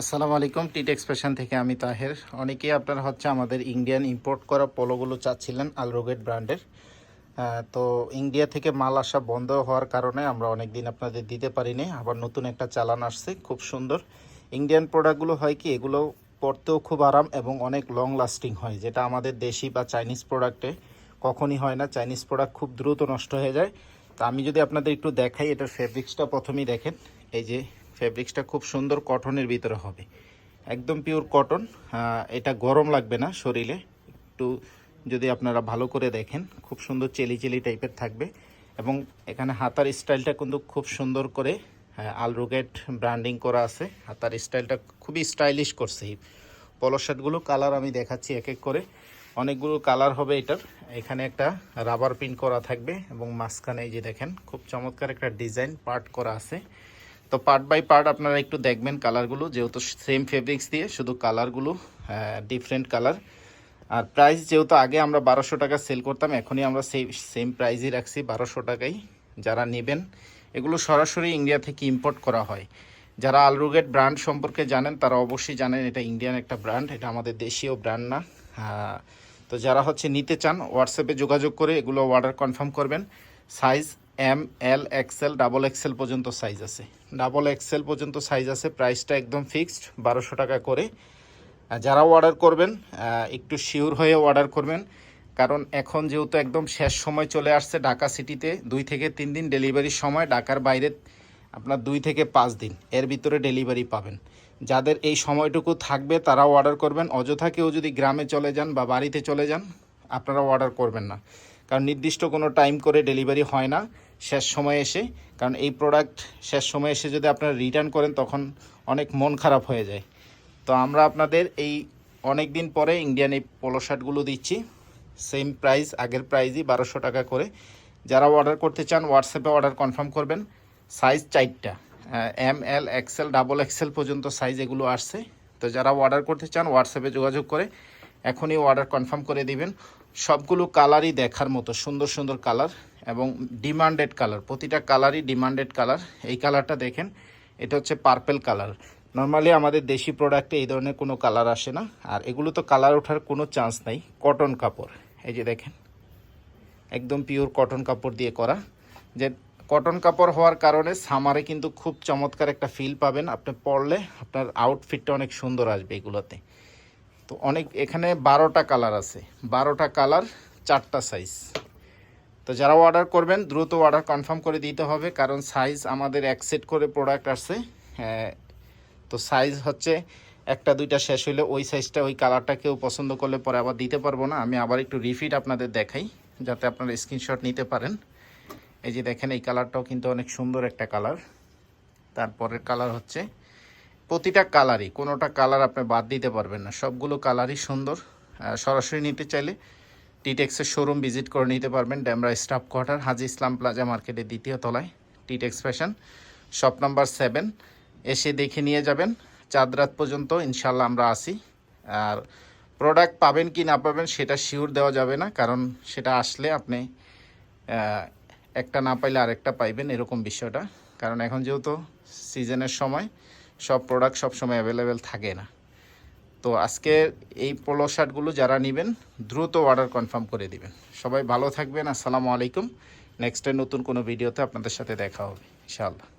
আসসালামু আলাইকুম, টিট এক্সপ্রেশন থেকে আমি তাহের। অনেকেই আপনারা হচ্ছে আমাদের ইন্ডিয়ান ইম্পোর্ট করা পোলোগুলো চাচ্ছিলেন আলরোগেট ব্র্যান্ডের। তো ইন্ডিয়া থেকে মাল আসা বন্ধ হওয়ার কারণে আমরা অনেক দিন আপনাদের দিতে পারিনি, আবার নতুন একটা চালান আসছে, খুব সুন্দর। ইন্ডিয়ান প্রোডাক্টগুলো হয় কি, এগুলো পরতেও খুব আরাম এবং অনেক লং লাস্টিং হয়, যেটা আমাদের দেশি বা চাইনিজ প্রোডাক্টে কখনই হয় না। চাইনিজ প্রোডাক্ট খুব দ্রুত নষ্ট হয়ে যায়। তা আমি যদি আপনাদের একটু দেখাই এটার ফেব্রিক্সটা প্রথমেই দেখেন। এই যে ফেব্রিক্সটা খুব সুন্দর কটনের ভিতরে হবে। একদম পিওর কটন এটা গরম লাগবে না শরীরে। একটু যদি আপনারা ভালো করে দেখেন, খুব সুন্দর চেলি চেলি টাইপের থাকবে। এবং এখানে হাতার স্টাইলটা কিন্তু খুব সুন্দর করে আলরোগেট ব্র্যান্ডিং করা আছে। হাতার স্টাইলটা খুবই স্টাইলিশ করছে। এই পলো শার্টগুলো কালার আমি দেখাচ্ছি এক এক করে। অনেকগুলো কালার হবে এটার। এখানে একটা রাবার প্রিন্ট করা থাকবে এবং মাঝখানে এই যে দেখেন, খুব চমৎকার একটা ডিজাইন পার্ট করা আছে। তো পার্ট বাই পার্ট আপনারা একটু দেখবেন কালারগুলো যেহেতু সেম ফেব্রিক্স দিয়ে, শুধু কালারগুলো ডিফারেন্ট কালার আর প্রাইস যেহেতু আগে আমরা বারোশো টাকা সেল করতাম, এখনই আমরা সেই সেম প্রাইসই রাখছি বারোশো টাকাই যারা নেবেন, এগুলো সরাসরি ইন্ডিয়া থেকে ইম্পোর্ট করা হয়। যারা আলরুগেট ব্র্যান্ড সম্পর্কে জানেন, তারা অবশ্যই জানেন এটা ইন্ডিয়ান একটা ব্র্যান্ড এটা আমাদের দেশীয় ব্র্যান্ড না। তো যারা হচ্ছে নিতে চান হোয়াটসঅ্যাপে যোগাযোগ করে এগুলো অর্ডার কনফার্ম করবেন। Size M L XL double XL পর্যন্ত সাইজ আছে। ডাবল এক্সেল পর্যন্ত সাইজ আছে প্রাইসটা একদম ফিক্সড বারোশো টাকা করে। যারা অর্ডার করবেন একটু শিওর হয়ে অর্ডার করবেন, কারণ এখন যেহেতু একদম শেষ সময় চলে আসছে ঢাকা সিটিতে দুই থেকে তিন দিন ডেলিভারির সময়, ঢাকার বাইরে আপনার দুই থেকে পাঁচ দিন, এর ভিতরে ডেলিভারি পাবেন। যাদের এই সময়টুকু থাকবে, তারাও অর্ডার করবেন। অযথা কেউ যদি গ্রামে চলে যান বা বাড়িতে চলে যান আপনারা অর্ডার করবেন না। কারণ নির্দিষ্ট কোনো টাইম করে ডেলিভারি হয় না। শেষ সময়ে এসে, কারণ এই প্রোডাক্ট শেষ সময়ে এসে যদি আপনারা রিটার্ন করেন, তখন অনেক মন খারাপ হয়ে যায়। তো আমরা আপনাদের এই অনেক দিন পরে ইন্ডিয়ান এই পোলো শার্টগুলো দিচ্ছি। সেম প্রাইস আগের প্রাইসই বারোশো টাকা করে। যারা অর্ডার করতে চান হোয়াটসঅ্যাপে অর্ডার কনফার্ম করবেন। সাইজ চারটা। M L XL double XL পর্যন্ত সাইজ এগুলো আসছে। তো যারা অর্ডার করতে চান হোয়াটসঅ্যাপে যোগাযোগ করে এখনই অর্ডার কনফার্ম করে দিবেন। সবগুলো কালারই দেখার মতো, সুন্দর সুন্দর কালার এবং ডিমান্ডেড কালার। প্রতিটা কালারই ডিমান্ডেড কালার। এই কালারটা দেখেন, এটা হচ্ছে পার্পেল কালার। নর্মালি আমাদের দেশি প্রোডাক্টে এই ধরনের কোনো কালার আসে না, আর এগুলো তো কালার ওঠার কোনো চান্স নাই, কটন কাপড়। এই যে দেখেন, একদম পিওর কটন কাপড় দিয়ে করা। যে কটন কাপড় হওয়ার কারণে সামারে কিন্তু খুব চমৎকার একটা ফিল পাবেন। আপনি পরলে আপনার আউটফিটটা অনেক সুন্দর আসবে এগুলোতে। তো অনেক এখানে বারোটা কালার আছে। বারোটা কালার চারটা সাইজ তো যারা অর্ডার করবেন দ্রুত অর্ডার কনফার্ম করে দিতে হবে কারণ সাইজ আমাদের এক সেট করে প্রোডাক্ট আসছে। হ্যাঁ, তো সাইজ হচ্ছে একটা দুইটা শেষ হইলে ওই সাইজটা ওই কালারটা কেউ পছন্দ করলে পরে আবার দিতে পারব না। আমি আবার একটু রিফিট আপনাদের দেখাই যাতে আপনারা স্ক্রিনশট নিতে পারেন। এই যে দেখেন এই কালারটাও কিন্তু অনেক সুন্দর একটা কালার তারপরের কালার হচ্ছে প্রতিটা কালারই কোনোটা কালার আপনি বাদ দিতে পারবেন না। সবগুলো কালারই সুন্দর। সরাসরি নিতে চাইলে টিটেক্সের শোরুম ভিজিট করে নিতে পারবেন। Demra staff quarter, Haji Islam plaza মার্কেটের দ্বিতীয় তলায় Titex fashion shop number seven এসে দেখে নিয়ে যাবেন। চাঁদ রাত পর্যন্ত ইনশাল্লাহ আমরা আসি আর প্রোডাক্ট পাবেন কি না পাবেন সেটা শিওর দেওয়া যাবে না, কারণ সেটা আসলে আপনি একটা না পাইলে আরেকটা পাইবেন, এরকম বিষয়টা। কারণ এখন যেহেতু সিজনের সময় সব প্রোডাক্ট সব সময় অ্যাভেলেবেল থাকে না। তো আজকে এই পোলো শার্টগুলো যারা নেবেন, দ্রুত অর্ডার কনফার্ম করে দিবেন। সবাই ভালো থাকবেন, আসসালামু আলাইকুম। নেক্সট নতুন কোনো ভিডিওতে আপনাদের সাথে দেখা হবে, ইনশাআল্লাহ।